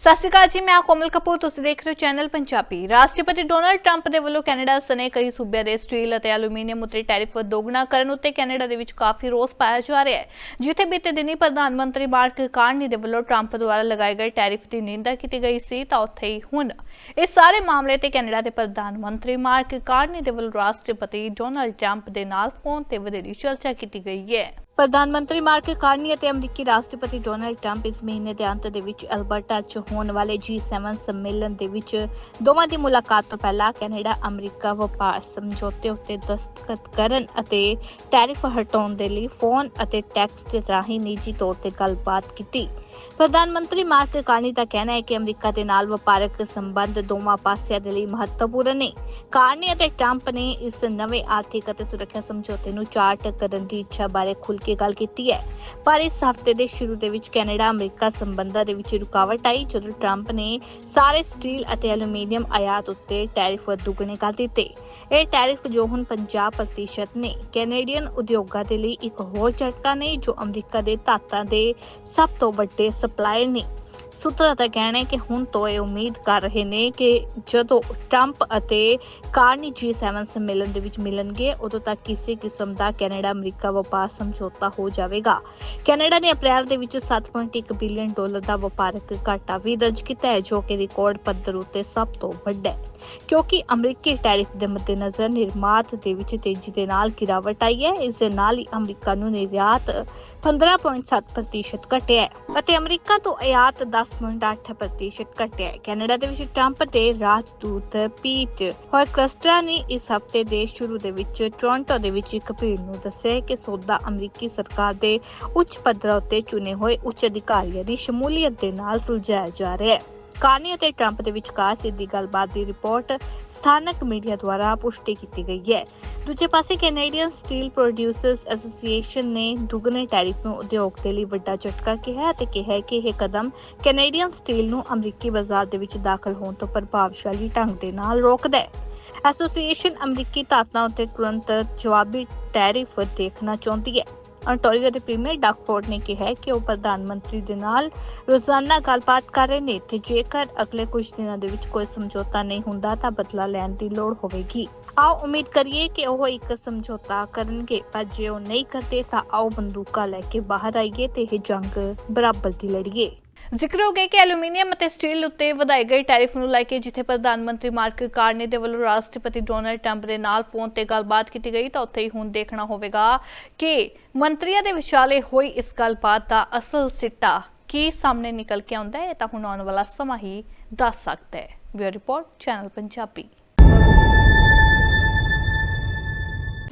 ਸਤਿ ਸ਼੍ਰੀ ਅਕਾਲ ਜੀ, ਮੈਂ ਕੋਮਲ ਕਪੂਰ, ਤੁਸੀਂ ਦੇਖ ਰਹੇ ਹੋ ਚੈਨਲ ਪੰਜਾਬੀ। ਰਾਸ਼ਟਰਪਤੀ ਡੋਨਲਡ ਟਰੰਪ ਦੇ ਵੱਲੋਂ ਕੈਨੇਡਾ ਸਣੇ ਕਈ ਸੂਬਿਆਂ ਦੇ ਸਟੀਲ ਅਤੇ ਐਲੂਮੀਨੀਅਮ ਉੱਤੇ ਟੈਰਿਫ ਦੋਗਣਾ ਕਰਨ ਉੱਤੇ ਕੈਨੇਡਾ ਦੇ ਵਿੱਚ ਕਾਫੀ ਰੋਸ ਪਾਇਆ ਜਾ ਰਿਹਾ ਹੈ। ਜਿੱਥੇ ਬੀਤੇ ਦਿਨੀ ਪ੍ਰਧਾਨ ਮੰਤਰੀ ਮਾਰਕ ਕਾਰਨੀ ਦੇ ਵੱਲੋਂ ਟਰੰਪ ਦੁਆਰਾ ਲਗਾਏ ਗਏ ਟੈਰਿਫ ਦੀ ਨਿੰਦਾ ਕੀਤੀ ਗਈ ਸੀ, ਤਾਂ ਉੱਥੇ ਹੀ ਹੁਣ ਇਸ ਸਾਰੇ ਮਾਮਲੇ ਤੇ ਕੈਨੇਡਾ ਦੇ ਪ੍ਰਧਾਨ ਮੰਤਰੀ ਮਾਰਕ ਕਾਰਨੀ ਦੇ ਵੱਲੋਂ ਰਾਸ਼ਟਰਪਤੀ ਡੋਨਲਡ ਟਰੰਪ ਦੇ ਨਾਲ ਫੋਨ ਤੇ ਵਧੇਰੀ ਚਰਚਾ ਕੀਤੀ ਗਈ ਹੈ। ਪ੍ਰਧਾਨ ਮੰਤਰੀ ਮਾਰਕ ਕਾਰਨੀ ਅਤੇ ਅਮਰੀਕੀ ਰਾਸ਼ਟਰਪਤੀ ਡੋਨਲਡ ਟਰੰਪ ਇਸ ਮਹੀਨੇ ਦੇ ਅੰਤ ਦੇ ਵਿੱਚ ਅਲਬਰਟਾ 'ਚ ਹੋਣ ਵਾਲੇ G7 ਸੰਮੇਲਨ ਦੇ ਵਿੱਚ ਦੋਵਾਂ ਦੀ ਮੁਲਾਕਾਤ ਤੋਂ ਪਹਿਲਾਂ ਕੈਨੇਡਾ, ਅਮਰੀਕਾ ਵਪਾਰ ਸਮਝੌਤੇ ਉੱਤੇ ਦਸਤਖਤ ਕਰਨ ਅਤੇ ਟੈਰਿਫ ਹਟਾਉਣ ਦੇ ਲਈ ਫੋਨ ਅਤੇ ਟੈਕਸਟ ਰਾਹੀਂ ਨਿੱਜੀ ਤੌਰ ਤੇ ਗੱਲਬਾਤ ਕੀਤੀ। ਪ੍ਰਧਾਨ ਮੰਤਰੀ ਮਾਰਕ ਕਾਰਨੀ ਦਾ ਕਹਿਣਾ ਹੈ ਕਿ ਅਮਰੀਕਾ ਦੇ ਨਾਲ ਵਪਾਰਕ ਸੰਬੰਧ ਦੋਵਾਂ ਪਾਸਿਆਂ ਦੇ ਲਈ ਮਹੱਤਵਪੂਰਨ ਨੇ। ਕਾਰਨੀ ਅਤੇ ਟਰੰਪ ਨੇ ਇਸ ਨਵੇਂ ਆਰਥਿਕ ਅਤੇ ਸੁਰੱਖਿਆ ਸਮਝੌਤੇ ਨੂੰ ਚਾਰਟ ਕਰਨ ਦੀ ਇੱਛਾ ਬਾਰੇ ਖੁੱਲ੍ਹ ਕੇ ਗੱਲ ਕੀਤੀ ਹੈ। ਪਰ ਇਸ ਹਫ਼ਤੇ ਦੇ ਸ਼ੁਰੂ ਦੇ ਵਿੱਚ ਕੈਨੇਡਾ ਅਮਰੀਕਾ ਸੰਬੰਧਾਂ ਦੇ ਵਿੱਚ ਰੁਕਾਵਟ ਆਈ, ਜਦੋਂ ਟਰੰਪ ਨੇ ਸਾਰੇ ਸਟੀਲ ਅਤੇ ਐਲੂਮੀਨੀਅਮ ਆਯਾਤ ਉੱਤੇ ਟੈਰਿਫ ਦੁੱਗਣੇ ਕਰ ਦਿੱਤੇ। ਇਹ ਟੈਰਿਫ ਜੋ ਹੁਣ 50% ਨੇ, ਕੈਨੇਡੀਅਨ ਉਦਯੋਗਾਂ ਦੇ ਲਈ ਇੱਕ ਹੋਰ ਝਟਕਾ ਨੇ ਜੋ ਅਮਰੀਕਾ ਦੇ ਧਾਤਾਂ ਦੇ ਸਭ ਤੋਂ ਵੱਡੇ ਸਪਲਾਇਰ ਨੇ। ਸੂਤਰਾਂ ਦਾ ਕਹਿਣਾ ਹੈ ਕਿ ਹੁਣ ਤੋਂ ਇਹ ਉਮੀਦ ਕਰ ਰਹੇ ਨੇ ਕਿ ਜਦੋਂ ਟਰੰਪ ਅਤੇ ਕਾਰਨੀ G7 ਸੰਮੇਲਨ ਦੇ ਵਿੱਚ ਮਿਲਣਗੇ, ਉਦੋਂ ਤੱਕ ਕਿਸੇ ਕਿਸਮ ਦਾ ਕੈਨੇਡਾ ਅਮਰੀਕਾ ਵਪਾਰ ਸਮਝੌਤਾ ਹੋ ਜਾਵੇਗਾ। ਕੈਨੇਡਾ ਨੇ ਅਪ੍ਰੈਲ ਦੇ ਵਿੱਚ 7.1 ਬਿਲੀਅਨ ਡਾਲਰ ਦਾ ਵਪਾਰਕ ਘਾਟਾ ਵੀ ਦਰਜ ਕੀਤਾ ਹੈ, ਜੋ ਕਿ ਰਿਕਾਰਡ ਪੱਧਰ ਉੱਤੇ ਸਭ ਤੋਂ ਵੱਡਾ ਹੈ। ਕਿਉਂਕਿ ਅਮਰੀਕੀ ਟੈਰਿਫ ਦੇ ਮੱਦੇਨਜ਼ਰ ਨਿਰਮਾਤ ਦੇ ਵਿੱਚ ਤੇਜ਼ੀ ਦੇ ਨਾਲ ਗਿਰਾਵਟ ਆਈ ਹੈ, ਇਸ ਦੇ ਨਾਲ ਹੀ ਅਮਰੀਕਾ ਨੂੰ ਨਿਰਯਾਤ 15.7% ਘਟਿਆ ਹੈ। ਅਤੇ ਅਮਰੀਕਾ ਤੋਂ ਆਯਾਤ 10.8% ਘਟਿਆ ਕੈਨੇਡਾ ਦੇ ਵਿੱਚ ਟਰੰਪ ਦੇ ਰਾਜਦੂਤ ਪੀਟ ਹੋਇਕਸਟਰਾ ਨੇ ਇਸ ਹਫ਼ਤੇ ਦੇ ਸ਼ੁਰੂ ਦੇ ਵਿੱਚ ਟੋਰਾਂਟੋ ਦੇ ਵਿੱਚ ਇੱਕ ਭੀੜ ਨੂੰ ਦੱਸਿਆ ਕਿ ਸੌਦਾ ਅਮਰੀਕੀ ਸਰਕਾਰ ਦੇ ਉੱਚ ਪੱਧਰਾਂ ਉੱਤੇ ਚੁਣੇ ਹੋਏ ਉੱਚ ਅਧਿਕਾਰੀਆਂ ਦੀ ਸ਼ਮੂਲੀਅਤ ਦੇ ਨਾਲ ਸੁਲਝਾਇਆ ਜਾ ਰਿਹਾ ਹੈ। ਕਾਰਨੀ ਅਤੇ ਟਰੰਪ ਦੇ ਵਿਚਕਾਰ ਸਿੱਧੀ ਗੱਲਬਾਤ ਦੀ ਰਿਪੋਰਟ ਸਥਾਨਕ ਮੀਡੀਆ ਦੁਆਰਾ ਪੁਸ਼ਟੀ ਕੀਤੀ ਗਈ ਹੈ। ਦੂਜੇ ਪਾਸੇ ਕੈਨੇਡੀਅਨ ਸਟੀਲ ਪ੍ਰੋਡਿਊਸਰਸ ਐਸੋਸੀਏਸ਼ਨ ਨੇ ਦੁੱਗਣੇ ਟੈਰਿਫ ਨੂੰ ਉਦਯੋਗ ਦੇ ਲਈ ਵੱਡਾ ਝਟਕਾ ਕਿਹਾ ਅਤੇ ਕਿਹਾ ਕਿ ਇਹ ਕਦਮ ਕੈਨੇਡੀਅਨ ਸਟੀਲ ਨੂੰ ਅਮਰੀਕੀ ਬਾਜ਼ਾਰ ਦੇ ਵਿੱਚ ਦਾਖਲ ਹੋਣ ਤੋਂ ਪ੍ਰਭਾਵਸ਼ਾਲੀ ਢੰਗ ਦੇ ਨਾਲ ਰੋਕਦਾ ਹੈ। ਐਸੋਸੀਏਸ਼ਨ ਅਮਰੀਕੀ ਧਾਤਾਂ ਉੱਤੇ ਤੁਰੰਤ ਜਵਾਬੀ ਟੈਰਿਫ ਦੇਖਣਾ ਚਾਹੁੰਦੀ ਹੈ। Ontario ਦੇ ਪ੍ਰੀਮੀਅਰ ਡਾਕਫੋਰਡ ਨੇ ਕਿਹਾ ਕਿ ਉਹ ਪ੍ਰਧਾਨ ਮੰਤਰੀ ਦੇ ਨਾਲ ਰੋਜ਼ਾਨਾ ਗੱਲਬਾਤ ਕਰ ਰਹੇ ਨੇ ਤੇ ਜੇਕਰ ਅਗਲੇ ਕੁਝ ਦਿਨਾਂ ਦੇ ਵਿੱਚ ਕੋਈ ਸਮਝੌਤਾ ਨਹੀਂ ਹੁੰਦਾ ਤਾਂ ਬਦਲਾ ਲੈਣ ਦੀ ਲੋੜ ਹੋਵੇਗੀ। ਆਓ ਉਮੀਦ ਕਰੀਏ ਕਿ ਉਹ ਇੱਕ ਸਮਝੌਤਾ ਕਰਨਗੇ, ਪਰ ਜੇ ਉਹ ਨਹੀਂ ਕਰਦੇ ਤਾਂ ਆਓ ਬੰਦੂਕਾਂ ਲੈ ਕੇ ਬਾਹਰ ਆਈਏ ਤੇ ਇਹ ਜੰਗ ਬਰਾਬਰ ਦੀ ਲੜੀਏ। ਜ਼ਿਕਰ ਹੋ ਗਿਆ ਕਿ ਐਲੂਮੀਨੀਅਮ ਅਤੇ ਸਟੀਲ ਉੱਤੇ ਵਧਾਏ ਗਏ ਟੈਰਿਫ ਨੂੰ ਲੈ ਕੇ, ਜਿੱਥੇ ਪ੍ਰਧਾਨ ਮੰਤਰੀ ਮਾਰਕ ਕਾਰਨੀ ਦੇ ਵੱਲੋਂ ਰਾਸ਼ਟਰਪਤੀ ਡੋਨਲਡ ਟਰੰਪ ਦੇ ਨਾਲ ਫੋਨ ਤੇ ਗੱਲਬਾਤ ਕੀਤੀ ਗਈ, ਤਾਂ ਉੱਥੇ ਹੀ ਹੁਣ ਦੇਖਣਾ ਹੋਵੇਗਾ ਕਿ ਮੰਤਰੀਆਂ ਦੇ ਵਿਚਾਲੇ ਹੋਈ ਇਸ ਗੱਲਬਾਤ ਦਾ ਅਸਲ ਸਿੱਟਾ ਕੀ ਸਾਹਮਣੇ ਨਿਕਲ ਕੇ ਆਉਂਦਾ ਹੈ, ਇਹ ਤਾਂ ਹੁਣ ਆਉਣ ਵਾਲਾ ਸਮਾਂ ਹੀ ਦੱਸ ਸਕਦਾ ਹੈ। Bureau report, channel Punjabi.